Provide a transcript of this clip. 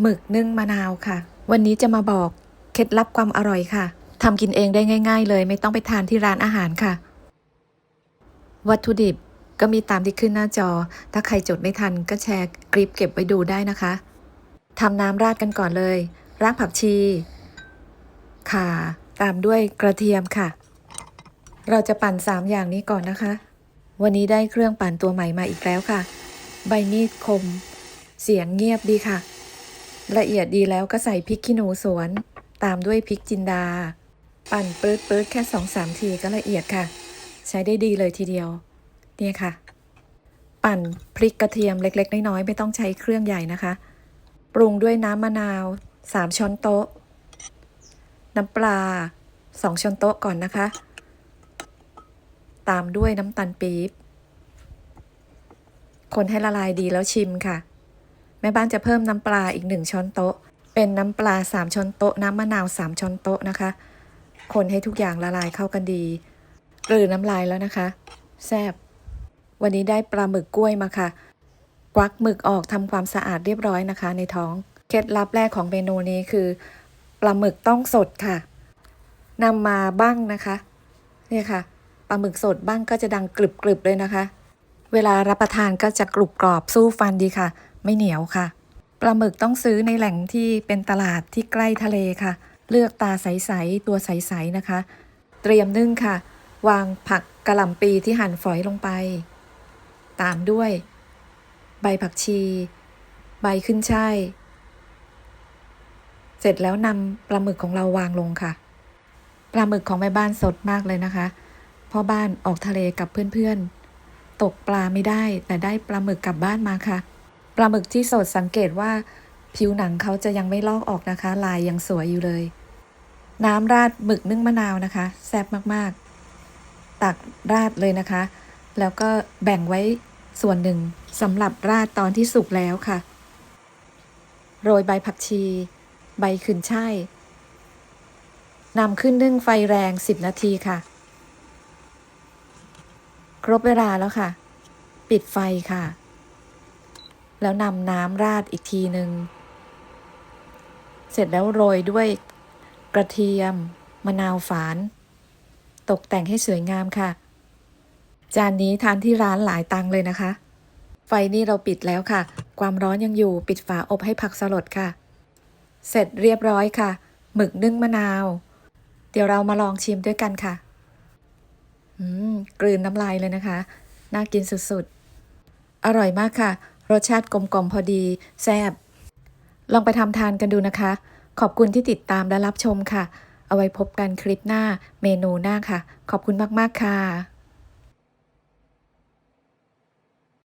หมึกนึ่งมะนาวค่ะ วันนี้จะมาบอกเคล็ดลับความอร่อยค่ะทำกินเองได้ง่าย ๆ เลย ไม่ต้องไปทานที่ร้านอาหารค่ะ วัตถุดิบก็มีตามที่ขึ้นหน้าจอ ถ้าใครจดไม่ทันก็แชร์คลิปเก็บไว้ดูได้นะคะทำน้ำราดกันก่อนเลย รากผักชี ข่า ตามด้วยกระเทียมค่ะ เราจะปั่น 3 อย่างนี้ก่อนนะคะ วันนี้ได้เครื่องปั่นตัวใหม่มาอีกแล้วค่ะ ใบมีดคม เสียงเงียบดีค่ะ ละเอียดดีแล้วก็ใส่พริกขี้หนูสวน ตามด้วยพริกจินดา ปั่นปื๊ดปื๊ดแค่สองสามทีก็ละเอียดค่ะ ใช้ได้ดีเลยทีเดียว เนี่ยค่ะ ปั่นพริกกระเทียมเล็ก ๆ น้อยๆไม่ต้องใช้เครื่องใหญ่นะคะ ปรุงด้วยน้ำมะนาว3ช้อนโต๊ะ น้ำปลา2ช้อนโต๊ะก่อนนะคะ ตามด้วยน้ำตาลปี๊บคนให้ละลายดีแล้วชิมค่ะ แม่บ้านจะเพิ่มน้ำปลาอีก 1 ช้อนโต๊ะ เป็นน้ำปลา 3 ช้อนโต๊ะ น้ำมะนาว 3 ช้อนโต๊ะนะคะ คนให้ทุกอย่างละลายเข้ากันดีกลืนน้ำลายแล้วนะคะ แซบวันนี้ได้ปลาหมึกกล้วยมาค่ะ กวักหมึกออกทำความสะอาดเรียบร้อยนะคะ ในท้อง เคล็ดลับแรกของเมนูนี้คือ ปลาหมึกต้องสดค่ะนำมาบ้างนะคะเนี่ยค่ะปลาหมึกสดบ้างก็จะดังกรึบๆเลยนะคะ เวลารับประทานก็จะกรุบกรอบสู้ฟันดีค่ะ ไม่เหนียวค่ะ ปลาหมึกต้องซื้อในแหล่งที่เป็นตลาดที่ใกล้ทะเลค่ะ เลือกตาใสๆตัวใสๆนะคะ เตรียมนึ่งค่ะ วางผักกระหล่ำปีที่หั่นฝอยลงไป ตามด้วย ใบผักชี ใบขึ้นช่ายเสร็จแล้วนำปลาหมึกของเราวางลงค่ะ ปลาหมึกของแม่บ้านสดมากเลยนะคะพ่อบ้านออกทะเลกับเพื่อนๆ ตกปลาไม่ได้แต่ได้ปลาหมึกกลับบ้านมาค่ะ ลาหมึกที่สดสังเกตว่าผิวหนังเขาจะยังไม่ลอกออกนะคะ ลายยังสวยอยู่เลย น้ำราดหมึกนึ่งมะนาวนะคะ แซ่บมากๆ ตักราดเลยนะคะ แล้วก็แบ่งไว้ส่วนหนึ่งสำหรับราดตอนที่สุกแล้วค่ะ โรยใบผักชี ใบขึ้นช่ายนำขึ้นนึ่งไฟแรง 10 นาทีค่ะ ครบเวลาแล้วค่ะ ปิดไฟค่ะ แล้วนำน้ำราดอีกทีหนึ่งเสร็จแล้วโรยด้วยกระเทียม มะนาวฝาน ตกแต่งให้สวยงามค่ะ จานนี้ทานที่ร้านหลายตังเลยนะคะ ไฟนี่เราปิดแล้วค่ะ ความร้อนยังอยู่ปิดฝาอบให้ผักสลดค่ะ เสร็จเรียบร้อยค่ะ หมึกนึ่งมะนาว เดี๋ยวเรามาลองชิมด้วยกันค่ะ อืม กลืนน้ำลายเลยนะคะ น่ากินสุดๆ อร่อยมากค่ะ รสชาติกลมกลมพอดีแซ่บลองไปทำทานกันดูนะคะ ขอบคุณที่ติดตามและรับชมค่ะ เอาไว้พบกันคลิปหน้าเมนูหน้าค่ะ ขอบคุณมาก ๆ ค่ะ